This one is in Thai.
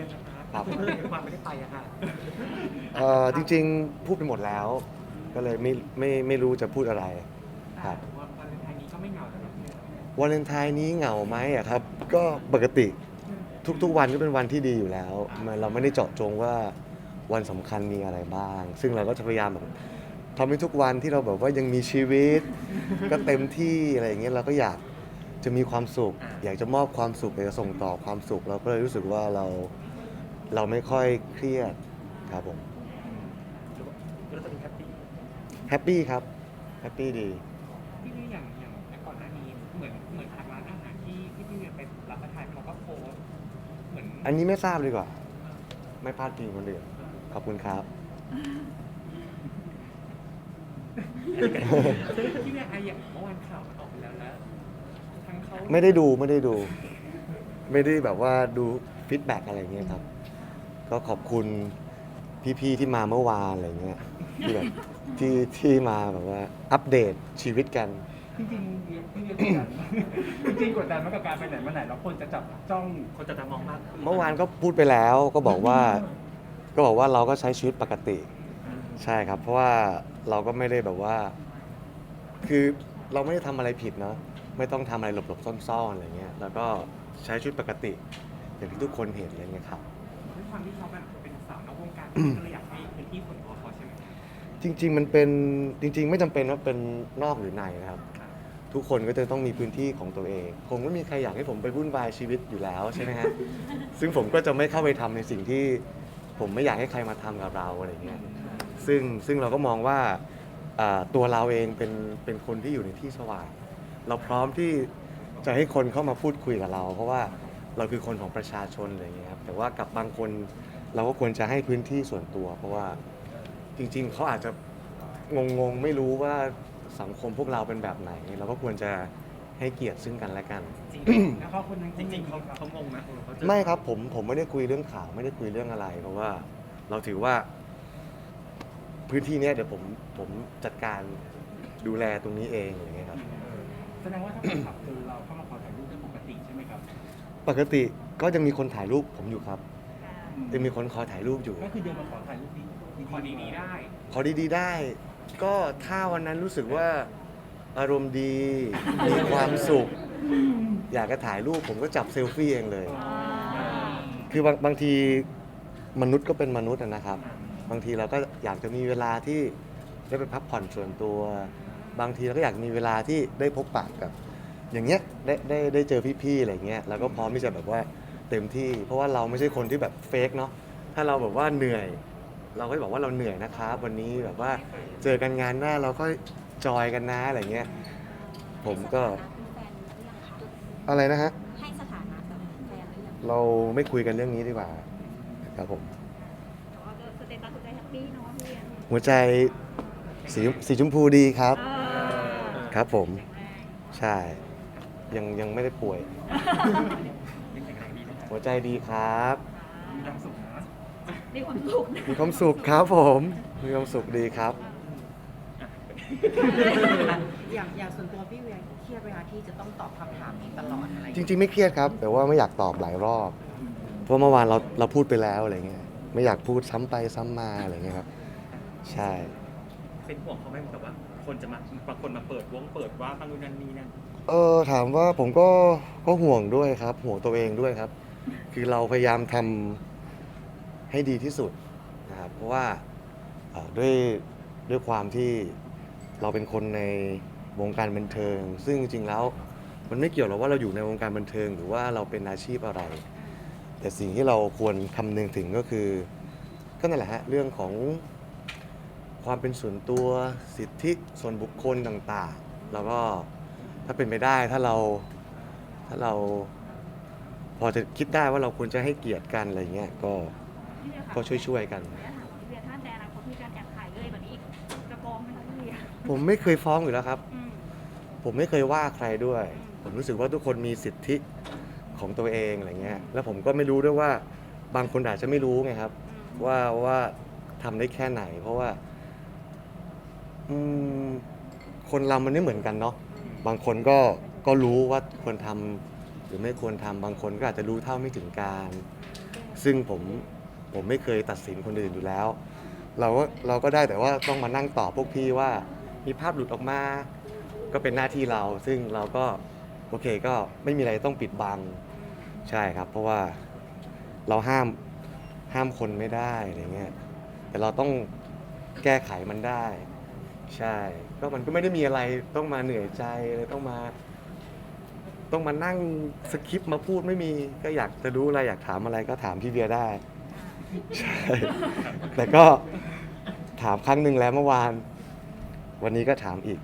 ดือนนะคะครับความไม่ได้ไปอะค่ะเอ่อจริงๆพูดไปหมดแล้ว ก็เลยไม่ไม่ไม่รู้จะพูดอะไร ครับวันวาเลนไทน์นี้ก็ไม่เหงาแล้วนะพี่วาเลนไทน์นี้เหงาไหมอะครับ ก็ปกติทุกๆวันก็เป็นวันที่ดีอยู่แล้วมันเราไม่ได้เจาะจงว่าวันสำคัญมีอะไรบ้าง ซึ่งเราก็จะพยายามแบบทำให้ทุกวันที่เราแบบว่ายังมีชีวิต ก็เต็มที่อะไรอย่างเงี้ยเราก็อยากจะมีความสุข อยากจะมอบความสุขอยากจะส่งต่อความสุข เราก็เลยรู้สึกว่าเรา เราไม่ค่อยเครียดครับผมหรือว่าเราจะเป็นแฮปปี้แฮปปี้ครับแฮปปี้ดี พี่พี่อย่างอย่างก่อนหน้านี้เหมือนเหมือนทางร้านอาหารที่ที่พี่เวียไปรับประทานเขาก็โพสต์เหมือนอันนี้ไม่ทราบดีกว่า ไม่พลาดพิงคนอื่นขอบคุณครับ พี่เวียไออย่างเมื่อวานข่าวมันออกไปแล้วแล้วทั้งเขา ไม่ได้ดูไม่ได้ดู ไม่ได้แบบว่าดูฟีดแบ็กอะไรอย่างเงี้ยครับ ก็ขอบคุณพี่ๆที่มาเมื่อวานอะไรเงี้ยที่แบบที่ที่มาแบบว่าอัปเดตชีวิตกัน จริงๆพี่เวียกดดันจริงๆกดดันมากกับการไปไหนมาไหนแล้วคนจะจับจ้องคนจะมองมากขึ้นเมื่อวานก็พูดไปแล้วก็บอกว่า ก็บอกว่าเราก็ใช้ชีวิตปกติ ใช่ครับ เพราะว่าเราก็ไม่ได้แบบว่า คือเราไม่ได้ทำอะไรผิดเนาะไม่ต้องทำอะไรหลบๆซ่อนๆอะไรเงี้ยแล้วก็ใช้ชีวิตปกติ อย่างที่ทุกคนเห็นอะไรเงี้ยครับด้วย ความที่เขาแบบเป็นสาวนอกวงการก็เลยอยากให้พื้นที่ส่วนตัวเขาใช่ไหมจริง ๆ มันเป็นจริง ๆ ไม่จำเป็นว่าเป็นนอกหรือในนะครับ ทุกคนก็จะต้องมีพื้นที่ของตัวเอง คงไม่มีใครอยากให้ผมไปวุ่นวายชีวิตอยู่แล้วใช่ไหมฮะ ซึ่งผมก็จะไม่เข้าไปทำในสิ่งที่ผมไม่อยากให้ใครมาทำกับเราอะไรเงี้ย ซึ่งซึ่งเราก็มองว่าอ่าตัวเราเองเป็นเป็นคนที่อยู่ในที่สว่าง เราพร้อมที่จะให้คนเข้ามาพูดคุยกับเรา เพราะว่า เราคือคนของประชาชนอะไรเงี้ยครับแต่ว่ากับบางคนเราก็ควรจะให้พื้นที่ส่วนตัว เพราะว่าจริง ๆเขาอาจจะงงๆไม่รู้ว่าสังคมพวกเราเป็นแบบไหน เราก็ควรจะให้เกียรติซึ่งกันและกัน จริงๆแล้วเขาคนนั้นจริงๆเขาเขางงไหมเขาจะไม่ครับผมผมไม่ได้คุยเรื่องข่าวไม่ได้คุยเรื่องอะไร เพราะว่าเราถือว่า พื้นที่เนี้ยเดี๋ยวผมผมจัดการดูแลตรงนี้เองอย่างเงี้ยครับ แสดงว่าถ้าคนขับคือเราเข้ามา ปกติก็จะมีคนถ่ายรูปผมอยู่ครับจะมีคนคอยถ่ายรูปอยู่ ก็คือเดินมาขอถ่ายรูปดีขอดีๆได้ ขอดีๆได้ ก็ถ้าวันนั้นรู้สึกว่าอารมณ์ดี มีความสุข อยากจะถ่ายรูปผมก็จับเซลฟี่เองเลย คือบางบางทีมนุษย์ก็เป็นมนุษย์อะนะครับ บางทีเราก็อยากจะมีเวลาที่ได้ไปพักผ่อนส่วนตัว บางทีเราก็อยากมีเวลาที่ได้พบปะกับ อย่างเงี้ยได้ได้ได้เจอพี่ๆอะไรเงี้ยเราก็พร้อมที่จะแบบว่าเต็มที่ เพราะว่าเราไม่ใช่คนที่แบบเฟกเนาะถ้าเราแบบว่าเหนื่อย เราก็จะบอกว่าเราเหนื่อยนะครับวันนี้แบบว่าเจอกันงานหน้าเราก็จอยกันนะอะไรเงี้ยผมก็อะไรนะฮะให้สถานะกับแฟนหรือยังเราไม่คุยกันเรื่องนี้ดีกว่าครับผมแต่ว่าก็สเตตัสหัวใจแฮปปี้เนาะพี่เวียหัวใจสีสีชมพูดีครับ เออครับผมแข็งแรงใช่ ยังยังไม่ได้ป่วยเป็นแข็งแรงดีนะครับหัวใจดีครับ มีความสุขนะมีความสุขนะมีความสุขครับผม มีความสุขดีครับ อย่างอย่างส่วนตัวพี่เวียเครียดเวลาที่จะต้องตอบคำถามนี้ตลอดอะไรอย่างจเงี้ยริง ๆ ไม่เครียดครับ แต่ว่าไม่อยากตอบหลายรอบ เพราะเมื่อวานเราเราพูดไปแล้วอะไรเงี้ย ไม่อยากพูดซ้ำไปซ้ำมาอะไรเงี้ยครับ ใช่ เป็นห่วงเขาไหมแต่ว่า คนจะมาบางคนมาเปิดวงเปิดว่าบางนู่นนั่นนี่นั่น เออถามว่าผมก็ก็ห่วงด้วยครับ ห่วงตัวเองด้วยครับ คือเราพยายามทำให้ดีที่สุดนะครับเพราะว่าเอ่อด้วยด้วยความที่เราเป็นคนในวงการบันเทิง ซึ่งจริงๆแล้วมันไม่เกี่ยวหรอกว่าเราอยู่ในวงการบันเทิง หรือว่าเราเป็นอาชีพอะไร แต่สิ่งที่เราควรคำนึงถึงก็คือ ก็นั่นแหละฮะเรื่องของความเป็นส่วนตัวสิทธิส่วนบุคคลต่างๆ แล้วก็ ถ้าเป็นไปได้ถ้าเราถ้าเรา พอจะคิดได้ว่าเราควรจะให้เกียรติกันอะไรเงี้ยก็พี่เวียค่ะก็ช่วยๆกันขออนุญาตถามว่าพี่เวียถ้าในอนาคตมีการแอบถ่ายเลยแบบนี้อีกจะฟ้องไหมคะพี่เวียผมไม่เคยฟ้องอยู่แล้วครับ อืมผมไม่เคยว่าใครด้วย ผมรู้สึกว่าทุกคนมีสิทธิของตัวเองอะไรเงี้ย แล้วผมก็ไม่รู้ด้วยว่าบางคนอาจจะไม่รู้ไงครับ อืมว่าว่าทำได้แค่ไหน เพราะว่า อืม คนเรามันไม่เหมือนกันเนาะ บางคนก็ก็รู้ว่าควรทำหรือไม่ควรทำบางคนก็อาจจะรู้เท่าไม่ถึงการ ซึ่งผมผมไม่เคยตัดสินคนอื่นอยู่แล้ว เราก็เราก็ได้แต่ว่าต้องมานั่งตอบพวกพี่ว่า มีภาพหลุดออกมา ก็เป็นหน้าที่เรา ซึ่งเราก็โอเคก็ไม่มีอะไรต้องปิดบังใช่ครับ เพราะว่าเราห้ามห้ามคนไม่ได้อะไรเงี้ยแต่เราต้องแก้ไขมันได้ ใช่ ก็มันก็ไม่ได้มีอะไรต้องมาเหนื่อยใจเลยต้องมา ต้องมานั่งสคริปต์มาพูดไม่มี ก็อยากจะรู้อะไรอยากถามอะไรก็ถามพี่เบียร์ได้ ใช่ แต่ก็ถามครั้งหนึ่งแล้วเมื่อวาน วันนี้ก็ถามอีก